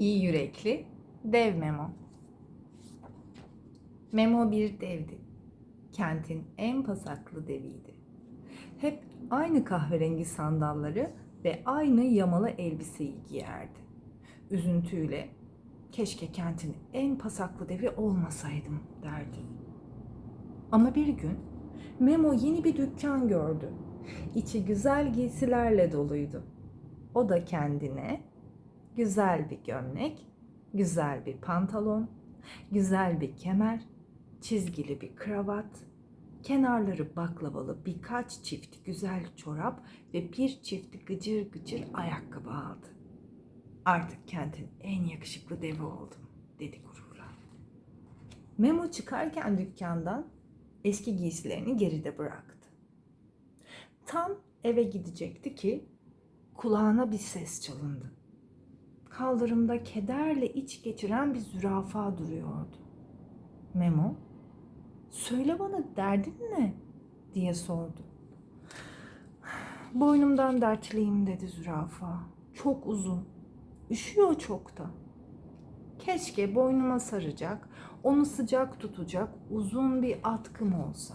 İyi yürekli dev Memo. Memo bir devdi. Kentin en pasaklı deviydi. Hep aynı kahverengi sandalları ve aynı yamalı elbiseyi giyerdi. Üzüntüyle keşke kentin en pasaklı devi olmasaydım derdi. Ama bir gün Memo yeni bir dükkan gördü. İçi güzel giysilerle doluydu. O da kendine güzel bir gömlek, güzel bir pantolon, güzel bir kemer, çizgili bir kravat, kenarları baklavalı birkaç çift güzel çorap ve bir çift gıcır gıcır ayakkabı aldı. Artık kentin en yakışıklı devi oldum dedi gururla. Memo çıkarken dükkandan eski giysilerini geride bıraktı. Tam eve gidecekti ki kulağına bir ses çalındı. Kaldırımda kederle iç geçiren bir zürafa duruyordu. Memo, söyle bana derdin ne? diye sordu. Boynumdan dertliyim dedi zürafa. Çok uzun. Üşüyor çok da. Keşke boynuma saracak, onu sıcak tutacak uzun bir atkım olsa.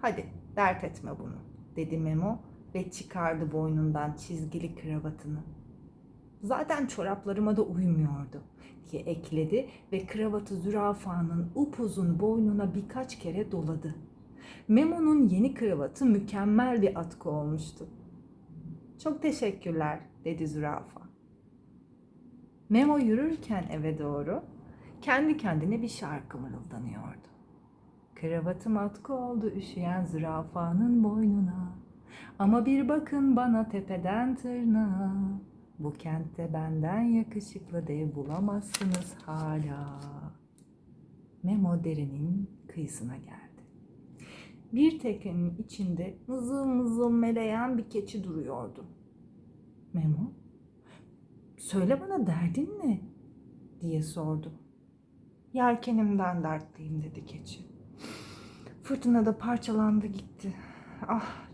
Hadi dert etme bunu dedi Memo ve çıkardı boynundan çizgili kravatını. Zaten çoraplarıma da uymuyordu diye ekledi ve kravatı zürafanın upuzun boynuna birkaç kere doladı. Memo'nun yeni kravatı mükemmel bir atkı olmuştu. Çok teşekkürler dedi zürafa. Memo yürürken eve doğru kendi kendine bir şarkı mırıldanıyordu. Kravatım atkı oldu üşüyen zürafanın boynuna. Ama bir bakın bana tepeden tırnağa. Bu kentte benden yakışıklı dev bulamazsınız hala. Memo derenin kıyısına geldi. Bir tekenin içinde mızıl mızıl meleyen bir keçi duruyordu. Memo, söyle bana derdin ne? diye sordu. Yelkenimden dertliyim dedi keçi. Fırtınada parçalandı gitti. Ah,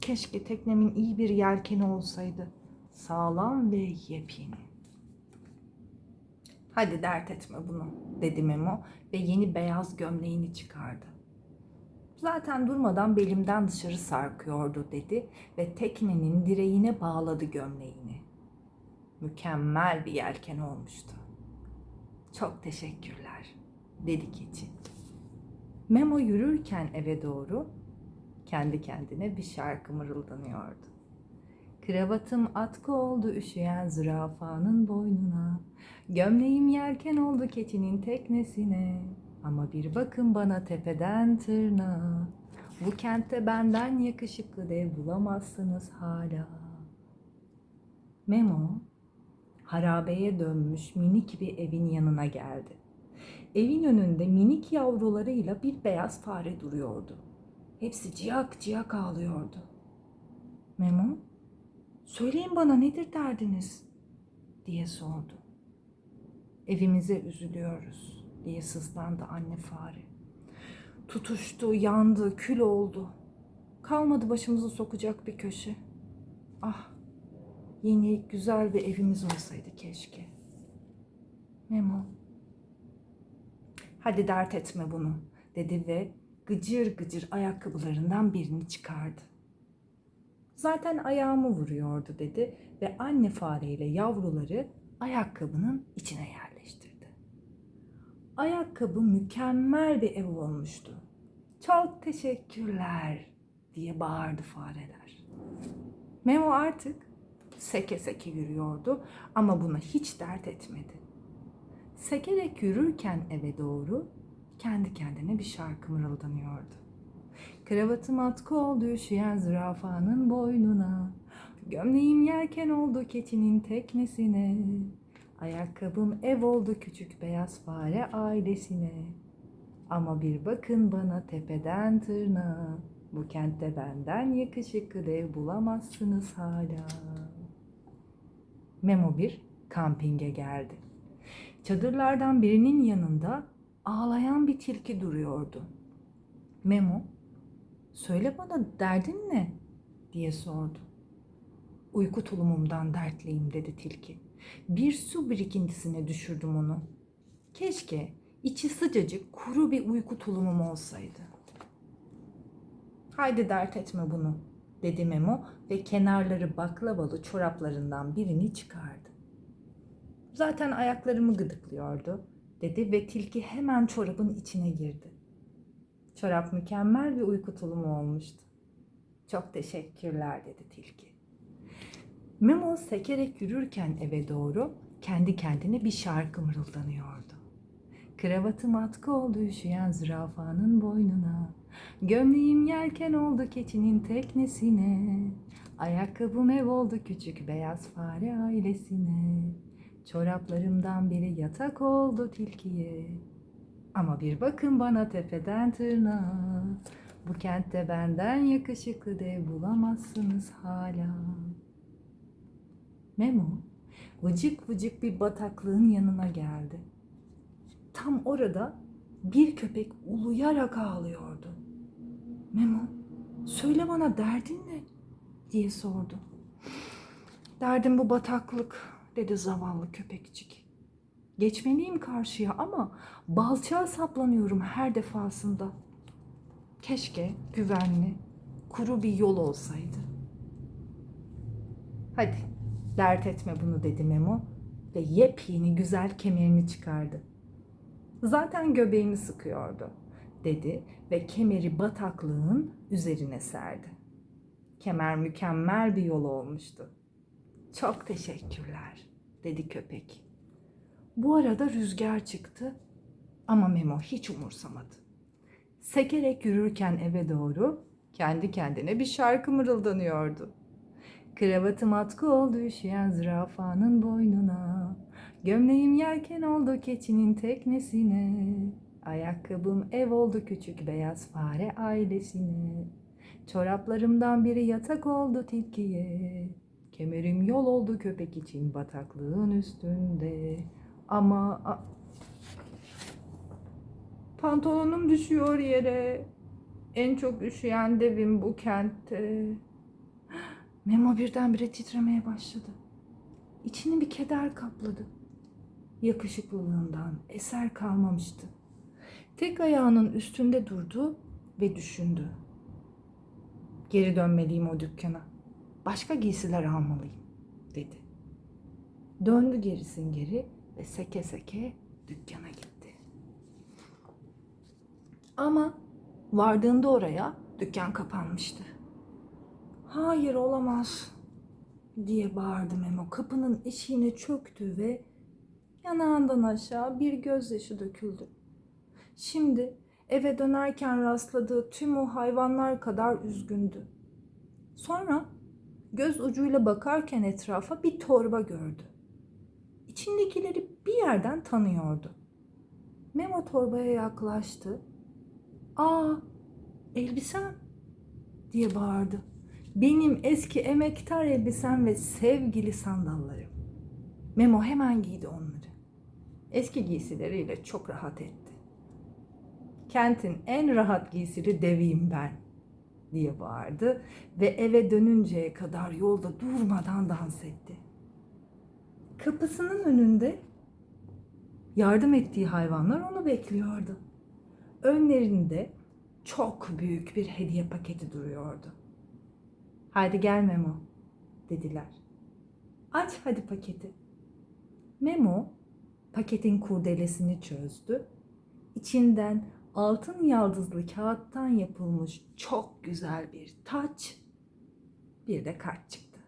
keşke teknemin iyi bir yelkeni olsaydı. Sağlam ve yepyeni. Hadi dert etme bunu dedi Memo ve yeni beyaz gömleğini çıkardı. Zaten durmadan belimden dışarı sarkıyordu dedi ve teknenin direğine bağladı gömleğini. Mükemmel bir yelken olmuştu. Çok teşekkürler dedi keçi. Memo yürürken eve doğru kendi kendine bir şarkı mırıldanıyordu. Kravatım atkı oldu üşüyen zürafanın boynuna. Gömleğim yelken oldu keçinin teknesine. Ama bir bakın bana tepeden tırnağa. Bu kentte benden yakışıklı dev bulamazsınız hala. Memo harabeye dönmüş minik bir evin yanına geldi. Evin önünde minik yavrularıyla bir beyaz fare duruyordu. Hepsi ciyak ciyak ağlıyordu. Memo, söyleyin bana nedir derdiniz? diye sordu. Evimize üzülüyoruz diye sızlandı anne fare. Tutuştu, yandı, kül oldu. Kalmadı başımızı sokacak bir köşe. Ah, yeni güzel bir evimiz olsaydı keşke. Memo, hadi dert etme bunu dedi ve gıcır gıcır ayakkabılarından birini çıkardı. Zaten ayağımı vuruyordu dedi ve anne fareyle yavruları ayakkabının içine yerleştirdi. Ayakkabı mükemmel bir ev olmuştu. Çok teşekkürler diye bağırdı fareler. Memo artık seke seke yürüyordu ama buna hiç dert etmedi. Sekerek yürürken eve doğru kendi kendine bir şarkı mırıldanıyordu. Kravatım atkı oldu üşüyen zürafanın boynuna. Gömleğim yelken oldu keçinin teknesine. Ayakkabım ev oldu küçük beyaz fare ailesine. Ama bir bakın bana tepeden tırnağa. Bu kentte benden yakışıklı dev bulamazsınız hala. Memo bir kampinge geldi. Çadırlardan birinin yanında ağlayan bir tilki duruyordu. Memo, söyle bana derdin ne? diye sordu. Uyku tulumumdan dertliyim dedi tilki. Bir su birikintisine düşürdüm onu. Keşke içi sıcacık kuru bir uyku tulumum olsaydı. Haydi dert etme bunu dedi Memo ve kenarları baklavalı çoraplarından birini çıkardı. Zaten ayaklarımı gıdıklıyordu dedi ve tilki hemen çorabın içine girdi. Çorap mükemmel bir uyku tulumu olmuştu. Çok teşekkürler dedi tilki. Memo sekerek yürürken eve doğru kendi kendine bir şarkı mırıldanıyordu. Kravatım atkı oldu üşüyen zürafanın boynuna. Gömleğim yelken oldu keçinin teknesine. Ayakkabım ev oldu küçük beyaz fare ailesine. Çoraplarımdan biri yatak oldu tilkiye. Ama bir bakın bana tepeden tırnağa. Bu kentte benden yakışıklı dev bulamazsınız hala. Memo vıcık vıcık bir bataklığın yanına geldi. Tam orada bir köpek uluyarak ağlıyordu. Memo, söyle bana derdin ne? diye sordu. Derdim bu bataklık dedi zavallı köpekçik. Geçmeliyim karşıya ama balçağa saplanıyorum her defasında. Keşke güvenli, kuru bir yol olsaydı. Hadi dert etme bunu dedi Memo ve yepyeni güzel kemerini çıkardı. Zaten göbeğimi sıkıyordu dedi ve kemeri bataklığın üzerine serdi. Kemer mükemmel bir yol olmuştu. Çok teşekkürler dedi köpek. Bu arada rüzgar çıktı ama Memo hiç umursamadı. Sekerek yürürken eve doğru kendi kendine bir şarkı mırıldanıyordu. Kravatım atkı oldu üşüyen zürafanın boynuna. Gömleğim yelken oldu keçinin teknesine. Ayakkabım ev oldu küçük beyaz fare ailesine. Çoraplarımdan biri yatak oldu tilkiye. Kemerim yol oldu köpek için bataklığın üstünde. Ama pantolonum düşüyor yere. En çok üşüyen devim bu kentte. Memo birdenbire titremeye başladı. İçini bir keder kapladı. Yakışıklılığından eser kalmamıştı. Tek ayağının üstünde durdu ve düşündü. Geri dönmeliyim o dükkana. Başka giysiler almalıyım, dedi. Döndü gerisin geri ve seke seke dükkana gitti. Ama vardığında oraya dükkan kapanmıştı. Hayır olamaz diye bağırdı Memo. Kapının eşiğine çöktü ve yanağından aşağı bir gözyaşı döküldü. Şimdi eve dönerken rastladığı tüm o hayvanlar kadar üzgündü. Sonra göz ucuyla bakarken etrafa bir torba gördü. İçindekileri bir yerden tanıyordu. Memo torbaya yaklaştı. Aa, elbisem diye bağırdı. Benim eski emektar elbisem ve sevgili sandallarım. Memo hemen giydi onları. Eski giysileriyle çok rahat etti. Kentin en rahat giysili deviyim ben diye bağırdı ve eve dönünceye kadar yolda durmadan dans etti. Kapısının önünde yardım ettiği hayvanlar onu bekliyordu. Önlerinde çok büyük bir hediye paketi duruyordu. Haydi gel Memo dediler. Aç hadi paketi. Memo paketin kurdelesini çözdü. İçinden altın yaldızlı kağıttan yapılmış çok güzel bir taç, bir de kart çıktı.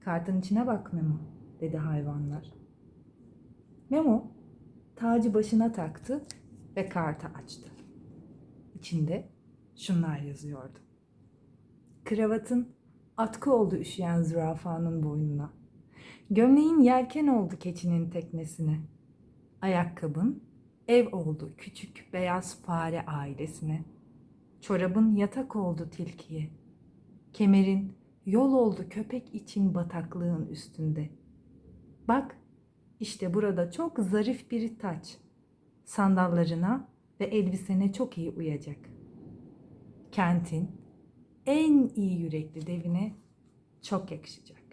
Kartın içine bak Memo dedi hayvanlar. Memo tacı başına taktı ve kartı açtı. İçinde şunlar yazıyordu. Kravatın atkı oldu üşüyen zürafanın boynuna. Gömleğin yelken oldu keçinin teknesine. Ayakkabın ev oldu küçük beyaz fare ailesine. Çorabın yatak oldu tilkiye. Kemerin yol oldu köpek için bataklığın üstünde. Bak işte burada çok zarif bir taç. Sandallarına ve elbisene çok iyi uyacak. Kentin en iyi yürekli devine Çok yakışacak.